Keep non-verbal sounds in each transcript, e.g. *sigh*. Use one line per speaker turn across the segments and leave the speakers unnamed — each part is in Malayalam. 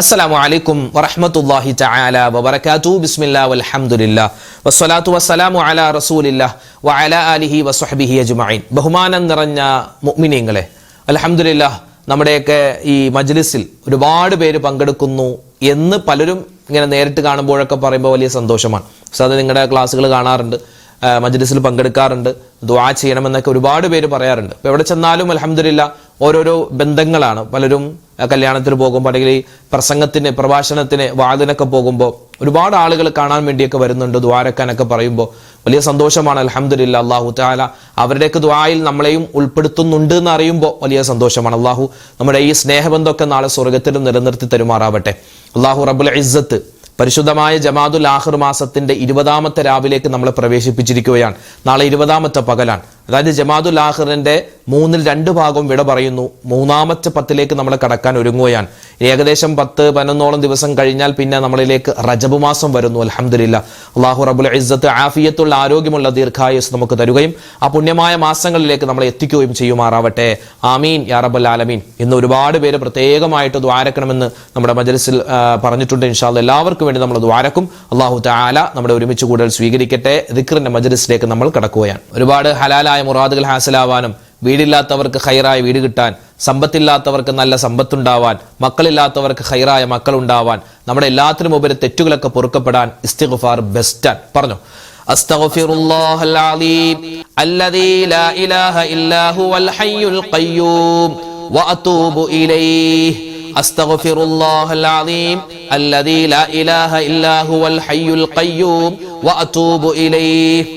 അസ്സലാമു അലൈക്കും വറഹ്മത്തുള്ളാഹി തആല വബറകാതു ബിസ്മില്ലാ വൽഹംദുലില്ലാ. വസ്സലാത്തു വസ്സലാമു അലാ റസൂലില്ലാ വഅലാ ആലിഹി വസ്വഹ്ബിഹി അജ്മഈൻ. ബഹുമാനം നിറഞ്ഞ മുഅ്മിനീങ്ങളെ അൽഹംദുലില്ലാ നമ്മുടെയൊക്കെ ഈ മജ്ലിസിൽ ഒരുപാട് പേര് പങ്കെടുക്കുന്നു എന്ന് പലരും ഇങ്ങനെ നേരിട്ട് കാണുമ്പോഴൊക്കെ പറയുമ്പോൾ വലിയ സന്തോഷമാണ്. സാധാരണ നിങ്ങളുടെ ക്ലാസ്സുകൾ കാണാറുണ്ട് മജ്ലിസിൽ പങ്കെടുക്കാറുണ്ട് ദുആ ചെയ്യണമെന്നൊക്കെ ഒരുപാട് പേര് പറയാറുണ്ട്. അപ്പോൾ എവിടെ ചെന്നാലും അലഹമില്ല ഓരോരോ ബന്ധങ്ങളാണ് പലരും കല്യാണത്തിന് പോകുമ്പോൾ അല്ലെങ്കിൽ പ്രസംഗത്തിന് പ്രഭാഷണത്തിന് വാതിനൊക്കെ പോകുമ്പോൾ ഒരുപാട് ആളുകൾ കാണാൻ വേണ്ടിയൊക്കെ വരുന്നുണ്ട് ദ്വാരക്കാനൊക്കെ പറയുമ്പോൾ വലിയ സന്തോഷമാണ് അലഹമുല്ല അള്ളാഹു താല അവരുടെയൊക്കെ ദ്വായിൽ നമ്മളെയും ഉൾപ്പെടുത്തുന്നുണ്ട് എന്ന് അറിയുമ്പോൾ വലിയ സന്തോഷമാണ്. അള്ളാഹു നമ്മുടെ ഈ സ്നേഹബന്ധമൊക്കെ നാളെ സ്വർഗത്തിൽ നിലനിർത്തി തരുമാറാവട്ടെ. അള്ളാഹു റബുൽ ഇസ്സത്ത് പരിശുദ്ധമായ ജമാദുൽ ആഹിർ മാസത്തിന്റെ ഇരുപതാമത്തെ രാവിലേക്ക് നമ്മളെ പ്രവേശിപ്പിച്ചിരിക്കുകയാണ്. നാളെ ഇരുപതാമത്തെ പകലാണ്. അതായത് ജമാദുൽ ആഹിറിന്റെ മൂന്നിൽ രണ്ട് ഭാഗവും വിട പറയുന്നു. മൂന്നാമത്തെ പത്തിലേക്ക് നമ്മൾ കടക്കാൻ ഒരുങ്ങുകയാണ്. ഏകദേശം പത്ത് പതിനൊന്നോളം ദിവസം കഴിഞ്ഞാൽ പിന്നെ നമ്മളിലേക്ക് റജബ് മാസം വരുന്നു അലഹമില്ല അള്ളാഹു റബുൽ ഇസ്സത്ത് ആഫിയത്തുള്ള ആരോഗ്യമുള്ള ദീർഘായുസ് നമുക്ക് തരുകയും ആ പുണ്യമായ മാസങ്ങളിലേക്ക് നമ്മൾ എത്തിക്കുകയും ചെയ്യുമാറാവട്ടെ. ആമീൻ യാ റബ്ബൽ ആലമീൻ. ഇന്ന് ഒരുപാട് പേര് പ്രത്യേകമായിട്ട് ദ്വാരക്കണമെന്ന് നമ്മുടെ മജലിസിൽ പറഞ്ഞിട്ടുണ്ട്. ഇൻഷാല്ല എല്ലാവർക്കും വേണ്ടി നമ്മൾ ദ്വാരക്കും അള്ളാഹു താല നമ്മുടെ ഒരുമിച്ച് കൂടുതൽ സ്വീകരിക്കട്ടെ. ദിക്റിന്റെ മജലിസിലേക്ക് നമ്മൾ കടക്കുകയാണ്. ഒരുപാട് ഹലാലായ മുറാദുകൾ ഹാസിലാവാനും വീടില്ലാത്തവർക്ക് ഹൈറായ വീട് കിട്ടാൻ സമ്പത്തില്ലാത്തവർക്ക് നല്ല സമ്പത്തുണ്ടാവാൻ മക്കളില്ലാത്തവർക്ക് ഹൈറായ മക്കളുണ്ടാവാൻ നമ്മുടെ എല്ലാത്തിനും ഉപരി തെറ്റുകളൊക്കെ പൊറുക്കപ്പെടാൻ ഇസ്തിഗ്ഫാർ ബെസ്റ്റാൻ പറഞ്ഞു أستغفر الله العظيم الذي لا إله إلا هو الحي القيوم وأتوب إليه أستغفر الله العظيم الذي لا إله إلا هو الحي القيوم وأتوب إليه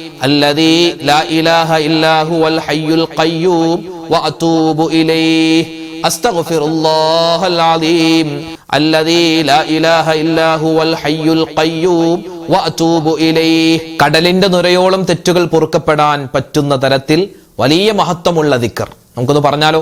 അല്ലദീ ലാ ഇലാഹ ഇല്ലാഹു വൽ ഹയ്യുൽ ഖയ്യൂം വഅതൂബു ഇലൈഹി അസ്തഗ്ഫിറുല്ലാഹൽ അലീം അല്ലദീ ലാ ഇലാഹ ഇല്ലാഹു വൽ ഹയ്യുൽ ഖയ്യൂം വഅതൂബു ഇലൈഹി. കടലിന്റെ നുരയോളം തെറ്റുകൾ പൊറുക്കപ്പെടാൻ പറ്റുന്ന തരത്തിൽ വലിയ മഹത്വമുള്ള ദിക്കർ നമുക്കൊന്ന് പറഞ്ഞാലോ?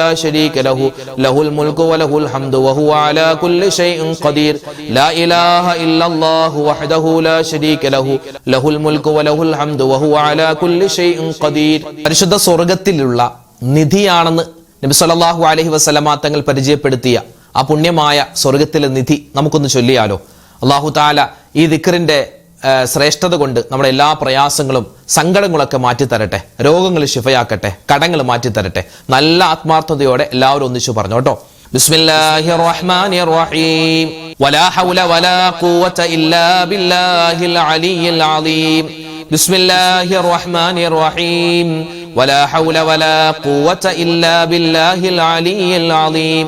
شريك له له الملك وله الحمد وهو على كل شيء قدير لا إله إلا الله وحده لا شريك له له الملك وله الحمد وهو على كل شيء قدير സ്വർഗത്തിലുള്ള നിധിയാണെന്ന് നബി സല്ലല്ലാഹു അലൈഹി വസല്ലമ തങ്ങൾ പരിചയപ്പെടുത്തിയ ആ പുണ്യമായ സ്വർഗത്തിലെ നിധി നമുക്കൊന്ന് ചൊല്ലിയാലോ അള്ളാഹു താല ഈ ദിക്റിന്റെ ശ്രേഷ്ഠത കൊണ്ട് നമ്മുടെ എല്ലാ പ്രയാസങ്ങളും സങ്കടങ്ങളൊക്കെ മാറ്റിത്തരട്ടെ. രോഗങ്ങൾ ശിഫയാക്കട്ടെ. കടങ്ങൾ മാറ്റിത്തരട്ടെ. നല്ല ആത്മാർത്ഥതയോടെ എല്ലാവരും ഒന്നിച്ചു പറഞ്ഞു കേട്ടോ. ബിസ്മില്ലാഹി റഹ്മാനി റഹീം വലാ ഹൗല വലാ ഖുവത ഇല്ലാ ബില്ലാഹിൽ അലിയിൽ അലീം. ബിസ്മില്ലാഹി റഹ്മാനി റഹീം വലാ ഹൗല വലാ ഖുവത ഇല്ലാ ബില്ലാഹിൽ അലിയിൽ അലീം.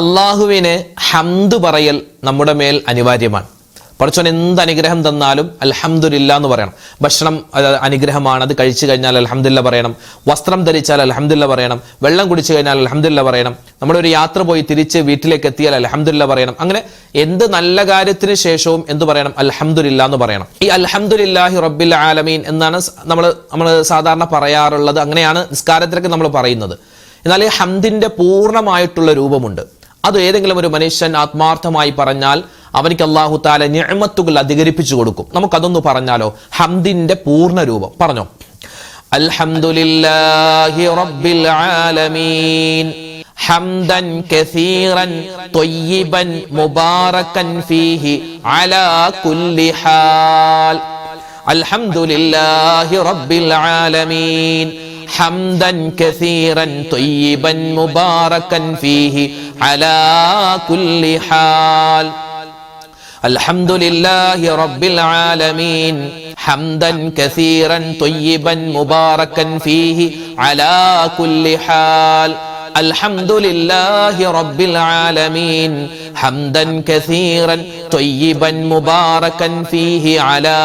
അള്ളാഹുവിന് ഹന്തു പറയൽ നമ്മുടെ മേൽ അനിവാര്യമാണ്. പഠിച്ചോൻ എന്ത് അനുഗ്രഹം തന്നാലും അൽഹംദുലില്ല എന്ന് പറയണം. ഭക്ഷണം അനുഗ്രഹമാണ്. അത് കഴിച്ചു കഴിഞ്ഞാൽ അലഹമില്ല പറയണം. വസ്ത്രം ധരിച്ചാൽ അലഹമില്ല പറയണം. വെള്ളം കുടിച്ചു കഴിഞ്ഞാൽ അലഹമില്ല പറയണം. നമ്മുടെ ഒരു യാത്ര പോയി തിരിച്ച് വീട്ടിലേക്ക് എത്തിയാൽ അലഹമില്ല പറയണം. അങ്ങനെ എന്ത് നല്ല കാര്യത്തിന് ശേഷവും എന്ത് പറയണം? അൽഹംദുലില്ല എന്ന് പറയണം. ഈ അൽഹംദുലില്ലാഹി റബ്ബിൽ ആലമീൻ എന്നാണ് നമ്മൾ നമ്മൾ സാധാരണ പറയാറുള്ളത്. അങ്ങനെയാണ് നിസ്കാരത്തിലൊക്കെ നമ്മൾ പറയുന്നത്. എന്നാൽ ഈ ഹംദിന്റെ പൂർണമായിട്ടുള്ള രൂപമുണ്ട്. അത് ഏതെങ്കിലും ഒരു മനുഷ്യൻ ആത്മാർത്ഥമായി പറഞ്ഞാൽ അവനിക്ക് അള്ളാഹു താല ഞമത്തുകൾ അധികരിപ്പിച്ചു കൊടുക്കും. നമുക്കതൊന്ന് പറഞ്ഞാലോ? ഹംദിന്റെ പൂർണ രൂപം. പറഞ്ഞോ? അൽഹംദുലില്ലാഹി റബ്ബിൽ ആലമീൻ. ഹംദൻ കസീറൻ ത്വയ്യിബൻ മുബാറകൻ ഫീഹി അലാ കുല്ലി ഹാൽ. അൽഹംദുലില്ലാഹി റബ്ബിൽ ആലമീൻ. ഹംദൻ കസീറൻ ത്വയ്യിബൻ മുബാറകൻ ഫീഹി അലാ കുല്ലി ഹാൽ. الحمد لله رب العالمين حمدا كثيرا طيبا مباركا فيه على كل حال الحمد لله رب العالمين حمدا كثيرا طيبا مباركا فيه على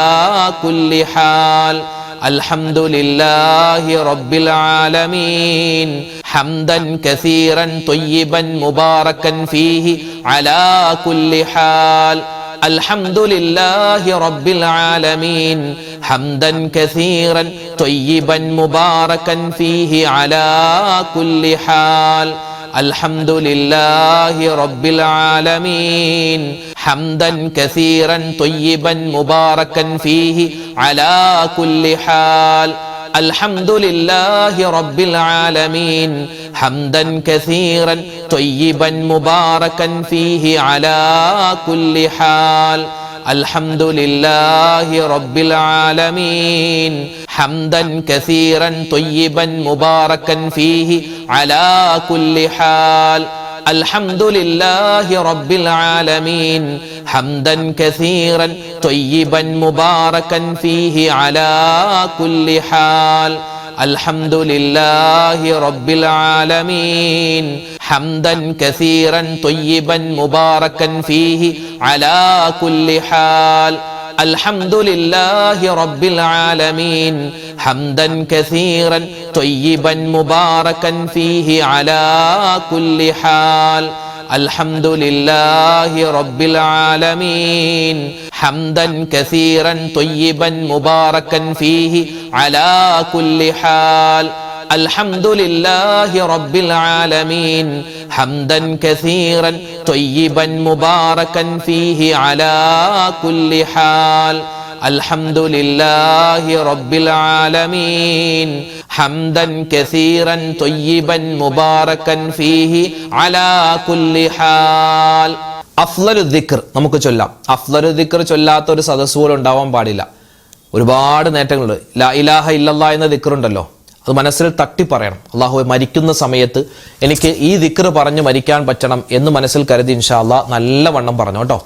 كل حال الحمد لله رب العالمين حمدا كثيرا طيبا مباركا فيه على كل حال الحمد لله رب العالمين حمدا كثيرا طيبا مباركا فيه على كل حال. الحمد لله رب العالمين حمدا كثيرا طيبا مباركا فيه على كل حال. الحمد لله رب العالمين حمدا كثيرا طيبا مباركا فيه على كل حال. الحمد لله رب العالمين حمدا كثيرا طيبا مباركا فيه على كل حال. الحمد لله رب العالمين حمدا كثيرا طيبا مباركا فيه على كل حال. الحمد لله رب العالمين. حمدا كثيرا طيبا مباركا فيه على كل حال. الحمد لله رب العالمين. حمدا كثيرا طيبا مباركا فيه على كل حال. الحمد لله رب العالمين. حمدا كثيرا طيبا مباركا فيه على كل حال. الحمد لله رب العالمين. حمدا كثيرا طيبا مباركا فيه على كل حال. അൽഹംദുലില്ലാഹി റബ്ബിൽ ആലമീൻ ഹംദൻ കസീറൻ തൊയ്യിബൻ മുബാറക്കൻ ഫീഹി അലാ കുല്ലി ഹാൽ. അഫ്ലരു ദിക്ർ നമുക്ക് ചൊല്ലാം. അഫ്ലരു ദിക്ർ ചൊല്ലാത്ത ഒരു സദസ്സ് പോലും ഉണ്ടാവാൻ പാടില്ല. ഒരുപാട് നേട്ടങ്ങളുണ്ട്. ലാ ഇലാഹ ഇല്ലല്ലാ എന്ന ദിക്റുണ്ടല്ലോ അത് മനസ്സിൽ തട്ടി പറയണം. അള്ളാഹു മരിക്കുന്ന സമയത്ത് എനിക്ക് ഈ ദിക്ർ പറഞ്ഞ് മരിക്കാൻ പറ്റണം എന്ന് മനസ്സിൽ കരുതി ഇൻഷാ അള്ളാഹ് നല്ലവണ്ണം പറഞ്ഞു കേട്ടോ.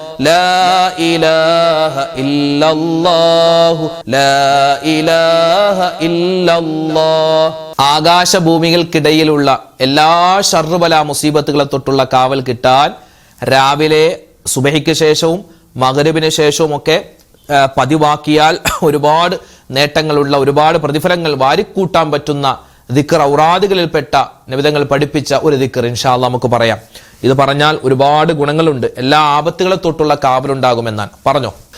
لا إله إلا الله لا إله إلا الله ആകാശഭൂമികൾക്കിടയിലുള്ള എല്ലാ ഷർബല മുസീബത്തുകളെ തൊട്ടുള്ള കാവൽ കിട്ടാൻ രാവിലെ സുബഹിക്ക് ശേഷവും മകരവിന് ശേഷവും ഒക്കെ ആ, പതിവാക്കിയാൽ *coughs* ഒരുപാട് നേട്ടങ്ങളുള്ള ഒരുപാട് പ്രതിഫലങ്ങൾ വാരിക്കൂട്ടാൻ പറ്റുന്ന ദിക്കർ ഔറാദുകളിൽപ്പെട്ട നിമിതങ്ങൾ പഠിപ്പിച്ച ഒരു ദിക്കർ ഇൻഷാല്ല നമുക്ക് പറയാം ഇത് പറഞ്ഞാൽ ഒരുപാട് ഗുണങ്ങളുണ്ട്. എല്ലാ ആപത്തുകളെ തൊട്ടുള്ള കാവലുണ്ടാകുമെന്നാണ്. പറഞ്ഞോ?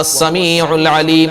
والسميع العليم.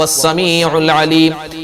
السميع العليم.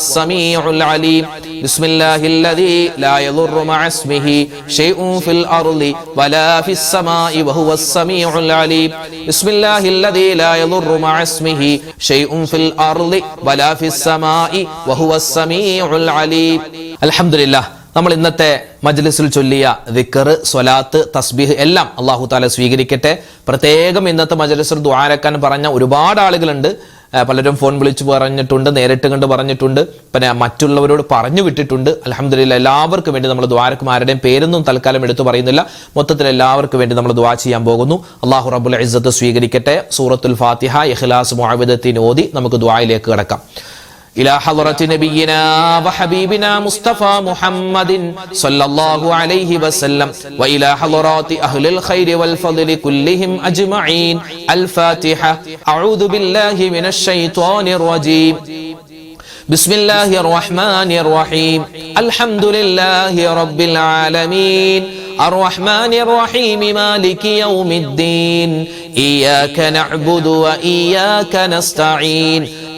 السميع العليم بسم الله الذي لا يضر مع اسمه شيء في الأرض ولا في السماء وهو السميع العليم بسم الله الذي لا يضر مع اسمه شيء في الأرض ولا في السماء وهو السميع العليم الحمد لله നമ്മൾ ഇന്നത്തെ മജ്ലിസിൽ ചൊല്ലിയ ദിക്കർ സ്വലാത്ത് തസ്ബീഹ് എല്ലാം അള്ളാഹു താല സ്വീകരിക്കട്ടെ പ്രത്യേകം ഇന്നത്തെ മജ്ലിസിൽ ദ്വാരക്കാൻ പറഞ്ഞ ഒരുപാട് ആളുകളുണ്ട് ആ, പലരും ഫോൺ വിളിച്ച് പറഞ്ഞിട്ടുണ്ട് നേരിട്ട് കണ്ട് പറഞ്ഞിട്ടുണ്ട്. പിന്നെ മറ്റുള്ളവരോട് പറഞ്ഞു വിട്ടിട്ടുണ്ട്. അലഹമില്ല എല്ലാവർക്കും വേണ്ടി നമ്മൾ ദ്വാരക്കും ആരുടെയും പേരൊന്നും തൽക്കാലം എടുത്തു പറയുന്നില്ല. മൊത്തത്തിൽ എല്ലാവർക്കും വേണ്ടി നമ്മൾ ദ്വാ ചെയ്യാൻ പോകുന്നു. അള്ളാഹു റബുൽ ഇസ്സത്ത് സ്വീകരിക്കട്ടെ. സൂറത്തുൽ ഫാത്തിഹ ഇഖ്ലാസ് മുഅവിദത്തിന് ഓതി നമുക്ക് ദ്വായിലേക്ക് കിടക്കാം. إلى حضرة نبينا وحبيبنا مصطفى محمد صلى الله عليه وسلم وإلى حضرات أهل الخير والفضل كلهم أجمعين. الفاتحة. أعوذ بالله من الشيطان الرجيم. بسم الله الرحمن الرحيم. الحمد لله رب العالمين. الرحمن الرحيم مالك يوم الدين. إياك نعبد وإياك نستعين.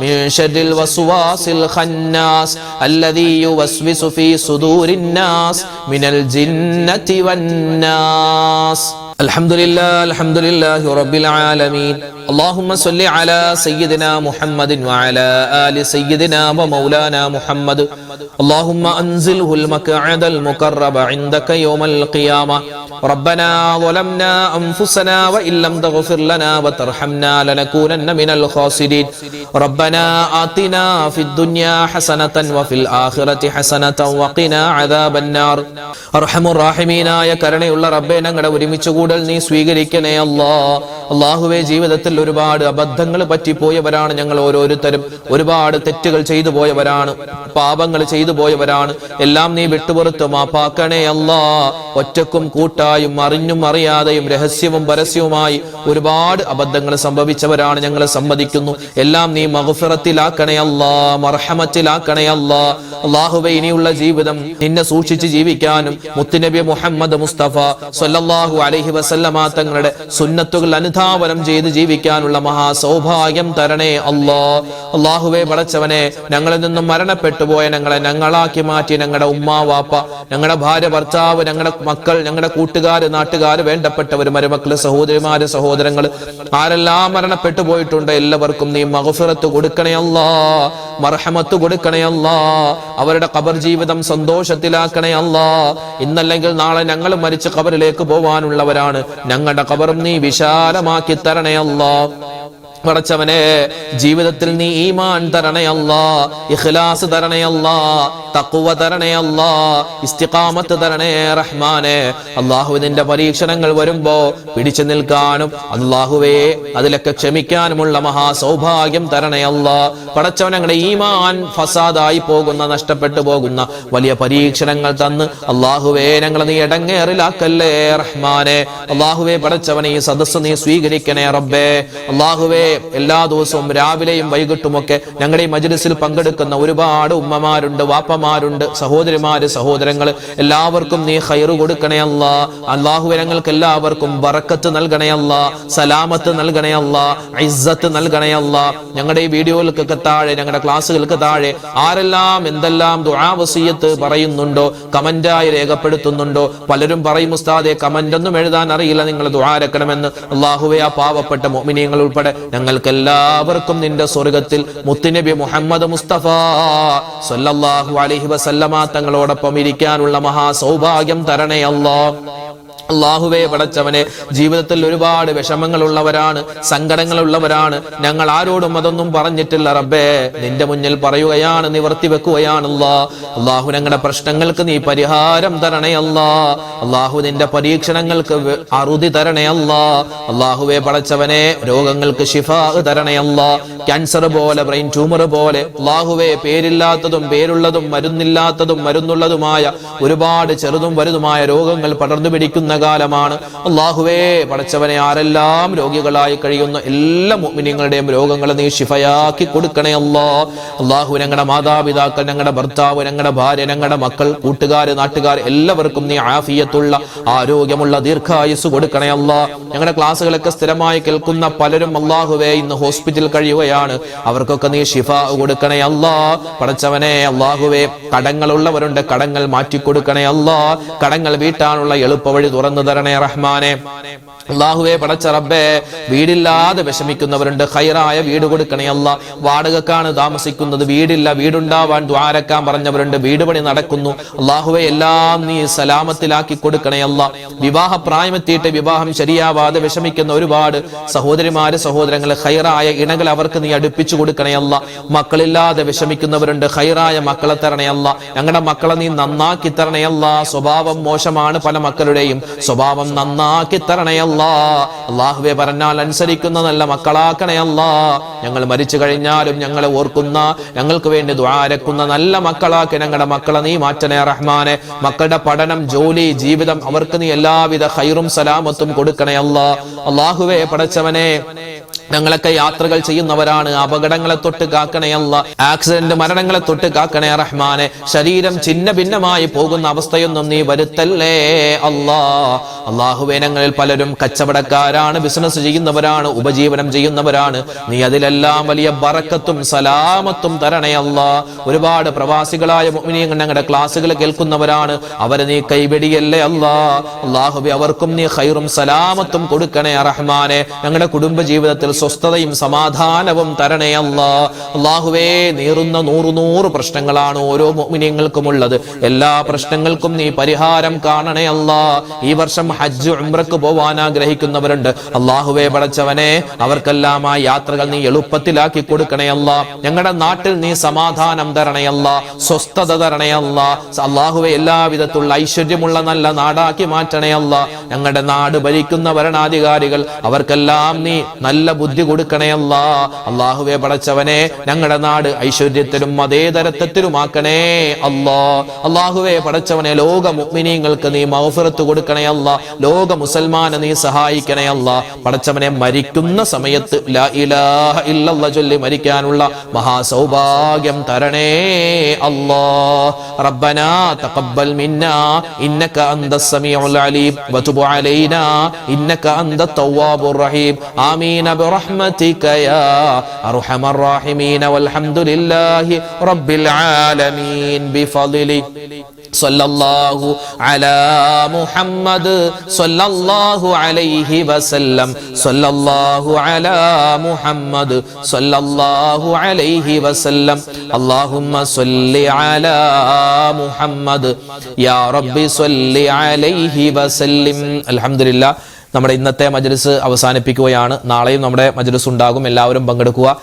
من شر الوسواس الخناس الذي يوسوس في صدور الناس من الجنة والناس الحمد لله الحمد لله رب العالمين اللهم صل على سيدنا محمد وعلى آل سيدنا ومولانا محمد اللهم أنزله المقعد المقرب عندك يوم القيامة ربنا ظلمنا أنفسنا وإن لم تغفر لنا وترحمنا لنكونن من الخاسرين ربنا آتنا في الدنيا حسنة وفي الآخرة حسنة وقنا عذاب النار أرحم الراحمين يا കരുണയുള്ള റബ്ബെ ഞങ്ങളുടെ ഒരുമിച്ച് കൂടൽ നീ സ്വീകരിക്കണേ അല്ലാ അള്ളാഹുവെ ജീവിതത്തിൽ ഒരുപാട് അബദ്ധങ്ങൾ പറ്റിപ്പോയവരാണ് ഞങ്ങൾ ഓരോരുത്തരും. ഒരുപാട് തെറ്റുകൾ ചെയ്തു പോയവരാണ്. പാപങ്ങൾ ചെയ്തു പോയവരാണ്. എല്ലാം നീ വിട്ടുപുറത്തു. മാപ്പാക്കണേ അല്ലാ. ഒറ്റക്കും കൂട്ടായും അറിഞ്ഞും അറിയാതെയും രഹസ്യവും പരസ്യവുമായി ഒരുപാട് അബദ്ധങ്ങൾ സംഭവിച്ചവരാണ് ഞങ്ങൾ സമ്മതിക്കുന്നു എല്ലാം നീ മഹഫിറത്തിലാക്കണേ അല്ലാ. മർഹമത്തിലാക്കണേ അല്ലാ. അള്ളാഹുബ ഇനിയുള്ള ജീവിതം നിന്നെ സൂക്ഷിച്ച് ജീവിക്കാനും മുത്തുനബി മുഹമ്മദ് മുസ്തഫ സൊല്ലാഹു അലഹി വസല്ലമ തങ്ങളുടെ സുന്നത്തുകൾ അനുധാവനം ചെയ്ത് ജീവിക്കാനുള്ള മഹാ സൗഭാഗ്യം തരണേ അല്ലോ. അള്ളാഹുവെ പടച്ചവനെ ഞങ്ങളിൽ നിന്നും മരണപ്പെട്ടു പോയ ഞങ്ങളെ ഞങ്ങളാക്കി മാറ്റി ഞങ്ങളുടെ ഉമ്മാവാപ്പ ഞങ്ങളുടെ ഭാര്യ ഭർത്താവ് ഞങ്ങളുടെ മക്കൾ ഞങ്ങളുടെ കൂട്ടുകാർ നാട്ടുകാർ വേണ്ടപ്പെട്ടവർ മരുമക്കൾ സഹോദരിമാര് സഹോദരങ്ങൾ ആരെല്ലാം മരണപ്പെട്ടു പോയിട്ടുണ്ട് എല്ലാവർക്കും നീ മഹഫിറത്ത് കൊടുക്കണേ അല്ലാ. മർഹമത്ത് കൊടുക്കണേ അല്ലാ. അവരുടെ ഖബർ ജീവിതം സന്തോഷത്തിലാക്കണേ അല്ലാ. ഇന്നല്ലെങ്കിൽ നാളെ ഞങ്ങൾ മരിച്ച് ഖബറിലേക്ക് പോവാനുള്ളവരാണ്. ഞങ്ങളുടെ ഖബറും നീ വിശാലമാക്കി തരണേ അല്ലാ. പടച്ചവനെ ജീവിതത്തിൽ നീ ഈമാൻ തരണയല്ല ഇഖ്ലാസ് തരണയല്ല തക്കുവ തരണയല്ല ഇസ്തിഖാമത്ത് തരണേ റഹ്മാനെ. അള്ളാഹു നിന്റെ പരീക്ഷണങ്ങൾ വരുമ്പോ പിടിച്ചു നിൽക്കാനും അള്ളാഹുവേ അതിലൊക്കെ ക്ഷമിക്കാനുമുള്ള മഹാ സൗഭാഗ്യം തരണേ അല്ലാ പടച്ചവൻ ഈമാൻ ഫസാദായി പോകുന്ന നഷ്ടപ്പെട്ടു പോകുന്ന വലിയ പരീക്ഷണങ്ങൾ തന്ന് അള്ളാഹുവേ ഞങ്ങളെ നീ ഇടങ്ങേറിലാക്കല്ലേ റഹ്മാനെ. അള്ളാഹുവേ പടച്ചവനെ ഈ സദസ്സ് നീ സ്വീകരിക്കണേ റബ്ബേ. അള്ളാഹുവേ എല്ലാ ദിവസവും രാവിലെയും വൈകിട്ടുമൊക്കെ ഞങ്ങളുടെ ഈ മജ്ലിസിൽ പങ്കെടുക്കുന്ന ഒരുപാട് ഉമ്മമാരുണ്ട് വാപ്പമാരുണ്ട് സഹോദരിമാര് സഹോദരങ്ങൾ എല്ലാവർക്കും നീ ഹൈറ് കൊടുക്കണേ അല്ല. അള്ളാഹുവെ ഞങ്ങൾക്ക് എല്ലാവർക്കും വറക്കത്ത് നൽകണേ സലാമത്ത് നൽകണേ അല്ല. ഇസ്സത്ത് നൽകണേ ഞങ്ങളുടെ ഈ വീഡിയോകൾക്കൊക്കെ താഴെ ഞങ്ങളുടെ ക്ലാസ്സുകൾക്ക് താഴെ ആരെല്ലാം എന്തെല്ലാം ദുആവസീയത്ത് പറയുന്നുണ്ടോ കമന്റായി രേഖപ്പെടുത്തുന്നുണ്ടോ പലരും പറയും ഉസ്താദെ കമന്റ് ഒന്നും എഴുതാൻ അറിയില്ല നിങ്ങൾ ദുആരക്കണമെന്ന് അള്ളാഹുവെ ആ പാവപ്പെട്ട മോമിനിയങ്ങൾ ഉൾപ്പെടെ ഞങ്ങൾക്ക് എല്ലാവർക്കും നിന്റെ സ്വർഗത്തിൽ മുത്തുനബി മുഹമ്മദ് മുസ്തഫ സല്ലല്ലാഹു അലൈഹി വസല്ലമ തങ്ങളോടൊപ്പം ഇരിക്കാനുള്ള മഹാസൗഭാഗ്യം തരണേ അല്ലാ അള്ളാഹുവെ പടച്ചവനെ ജീവിതത്തിൽ ഒരുപാട് വിഷമങ്ങളുള്ളവരാണ് സങ്കടങ്ങളുള്ളവരാണ്. ഞങ്ങൾ ആരോടും അതൊന്നും പറഞ്ഞിട്ടില്ല റബ്ബേ. നിന്റെ മുന്നിൽ പറയുകയാണ് നിവർത്തി വെക്കുകയാണല്ലോ അള്ളാഹു ഞങ്ങളുടെ പ്രശ്നങ്ങൾക്ക് നീ പരിഹാരം തരണേ അല്ലാ അള്ളാഹു നിന്റെ പരീക്ഷണങ്ങൾക്ക് അറുതി തരണേ അല്ലാ അള്ളാഹുവെ പടച്ചവനെ രോഗങ്ങൾക്ക് ഷിഫ തരണേ അല്ലാ ക്യാൻസർ പോലെ ബ്രെയിൻ ട്യൂമർ പോലെ അള്ളാഹുവെ പേരില്ലാത്തതും പേരുള്ളതും മരുന്നില്ലാത്തതും മരുന്നുള്ളതുമായ ഒരുപാട് ചെറുതും വലുതുമായ രോഗങ്ങൾ പടർന്നു പിടിക്കുന്ന കാലമാണ്. അള്ളാഹുവേ പടച്ചവനെ ആരെല്ലാം രോഗികളായി കഴിയുന്ന എല്ലാ മുഅ്മിനീങ്ങളുടെയും രോഗങ്ങൾ നീ ശിഫയാക്കി കൊടുക്കണേ അല്ലാ. അള്ളാഹു ഞങ്ങളുടെ മാതാപിതാക്കൾ ഞങ്ങളുടെ ഭർത്താവ് ഞങ്ങളുടെ ഭാര്യ ഞങ്ങളുടെ മക്കൾ കൂട്ടുകാർ നാട്ടുകാർ എല്ലാവർക്കും നീ ആഫിയത്തുള്ള ആരോഗ്യമുള്ള ദീർഘായുസ് കൊടുക്കണേ അല്ലാ. ഞങ്ങളുടെ ക്ലാസ്സുകളൊക്കെ സ്ഥിരമായി കേൾക്കുന്ന പലരും അള്ളാഹുവേ ഇന്ന് ഹോസ്പിറ്റലിൽ കഴിയുകയാണ്. അവർക്കൊക്കെ നീ ഷിഫ കൊടുക്കണേ അല്ലാ. പടച്ചവനെ അള്ളാഹുവേ കടങ്ങളുള്ളവരുണ്ട് കടങ്ങൾ മാറ്റി കൊടുക്കണേ അല്ലാ. കടങ്ങൾ വീട്ടാനുള്ള എളുപ്പവഴി തരണേ റഹ്മാനെ. അള്ളാഹുവെ പടച്ച റബ്ബേ വീടില്ലാതെ വിഷമിക്കുന്നവരുണ്ട്. ഹൈറായ വീട് കൊടുക്കണേ അല്ല. വാടകക്കാണ് താമസിക്കുന്നത്. വീടില്ല വീടുണ്ടാവാൻ ദ്വാരക്കാൻ പറഞ്ഞവരുണ്ട്. വീട് പണി നടക്കുന്നു. അള്ളാഹുവെ എല്ലാം നീ സലാമത്തിലാക്കി കൊടുക്കണേ അല്ല. വിവാഹ പ്രായമെത്തിയിട്ട് വിവാഹം ശരിയാവാതെ വിഷമിക്കുന്ന ഒരുപാട് സഹോദരിമാര് സഹോദരങ്ങൾ ഹൈറായ ഇണകൾ അവർക്ക് നീ അടുപ്പിച്ചു കൊടുക്കണേ അല്ല. മക്കളില്ലാതെ വിഷമിക്കുന്നവരുണ്ട്. ഹൈറായ മക്കളെ തരണേ അല്ല. ഞങ്ങളുടെ മക്കളെ നീ നന്നാക്കി തരണേ അല്ല. സ്വഭാവം മോശമാണ് പല മക്കളുടെയും. സ്വഭാവം നന്നാക്കി തരണയല്ല അള്ളാഹുവെ പറഞ്ഞാൽ അനുസരിക്കുന്ന നല്ല മക്കളാക്കണയല്ല ഞങ്ങൾ മരിച്ചു കഴിഞ്ഞാലും ഞങ്ങളെ ഓർക്കുന്ന ഞങ്ങൾക്ക് വേണ്ടി ദ്വാരക്കുന്ന നല്ല മക്കളാക്കി ഞങ്ങളുടെ മക്കളെ നീ മാറ്റണേ റഹ്മാനെ. മക്കളുടെ പഠനം ജോലി ജീവിതം അവർക്ക് നീ എല്ലാവിധ ഹൈറും സലാമത്തും കൊടുക്കണേ അല്ല. അള്ളാഹുവെ പടച്ചവനെ ഞങ്ങളൊക്കെ യാത്രകൾ ചെയ്യുന്നവരാണ്. അപകടങ്ങളെ തൊട്ട് കാക്കണയല്ല ആക്സിഡന്റ് മരണങ്ങളെ തൊട്ട് കാക്കണേ റഹ്മാനെ. ശരീരം ചിന്ന ഭിന്നമായി പോകുന്ന അവസ്ഥയൊന്നും നീ വരുത്തല്ലേ അല്ലാ. അള്ളാഹുവേ ഞങ്ങളിൽ പലരും കച്ചവടക്കാരാണ് ബിസിനസ് ചെയ്യുന്നവരാണ് ഉപജീവനം ചെയ്യുന്നവരാണ്. നീ അതിലെല്ലാം വലിയ ബറക്കത്തും സലാമത്തും തരണയല്ല ഒരുപാട് പ്രവാസികളായ മുഅ്മിനീങ്ങൾ ഞങ്ങളുടെ ക്ലാസ്സുകൾ കേൾക്കുന്നവരാണ്. അവരെ നീ കൈവെടിയല്ലേ അല്ലാ. അള്ളാഹുബി അവർക്കും നീ ഖൈറും സലാമത്തും കൊടുക്കണേ റഹ്മാനെ. ഞങ്ങളുടെ കുടുംബ ജീവിതത്തിൽ സ്വസ്ഥതയും സമാധാനവും തരണേ അല്ല. അള്ളാഹുവേ നീറുന്ന നൂറു നൂറ് പ്രശ്നങ്ങളാണ് ഓരോ മുഅ്മിനീങ്ങൾക്കും ഉള്ളത് എല്ലാ പ്രശ്നങ്ങൾക്കും നീ പരിഹാരം കാണണേ അല്ല. ഈ വർഷം ഹജ്ജ് ഉംറക്ക് പോവാൻ ആഗ്രഹിക്കുന്നവരുണ്ട്. അള്ളാഹുവേ പടച്ചവനെ അവർക്കെല്ലാം ആ യാത്രകൾ നീ എളുപ്പത്തിലാക്കി കൊടുക്കണേ അല്ല. ഞങ്ങളുടെ നാട്ടിൽ നീ സമാധാനം തരണേ അല്ല. സ്വസ്ഥത തരണേ അല്ല. അള്ളാഹുവെ എല്ലാവിധത്തുള്ള ഐശ്വര്യമുള്ള നല്ല നാടാക്കി മാറ്റണേ അല്ല. ഞങ്ങളുടെ നാട് ഭരിക്കുന്ന ഭരണാധികാരികൾ അവർക്കെല്ലാം നീ നല്ല ബുദ്ധി കൊടുക്കണേ അല്ലാ. അള്ളാഹുവെ പടച്ചവനെ ഞങ്ങളുടെ നാട് ഐശ്വര്യത്തിലും മതേതരത്വത്തിലുമാക്കണേ അല്ലാ. അള്ളാഹുവെ പടച്ചവനെ ലോക മുഅ്മിനീങ്ങൾക്ക് നീ മൗഫിറത്ത് കൊടുക്കണേ അല്ല. ലോക മുസൽമാനെ നീ സഹായിക്കണേ അല്ല. പടച്ചവനെ മരിക്കുന്ന സമയത്ത് ലാ ഇലാഹ ചൊല്ലി മരിക്കാനുള്ള മഹാസൗഭാഗ്യം തരണേ അല്ലാ. റബ്ബനാ തഖബ്ബൽ മിന്നാ ഇന്നക അന്തസ് സമീഉൽ അലീം വതുബ് അലൈനാ ഇന്നക അന്തത് തവ്വാബുർ റഹീം. ആമീൻ برحمتك يا أرحم الراحمين والحمد لله رب العالمين بفضلك صلى الله على محمد صلى الله عليه وسلم صلى الله على محمد صلى الله عليه وسلم اللهم صل على محمد يا رب صل عليه وسلم الحمد لله നമ്മുടെ ഇന്നത്തെ മജലിസ് അവസാനിപ്പിക്കുകയാണ്. നാളെയും നമ്മുടെ മജലിസ് ഉണ്ടാകും. എല്ലാവരും പങ്കെടുക്കുക.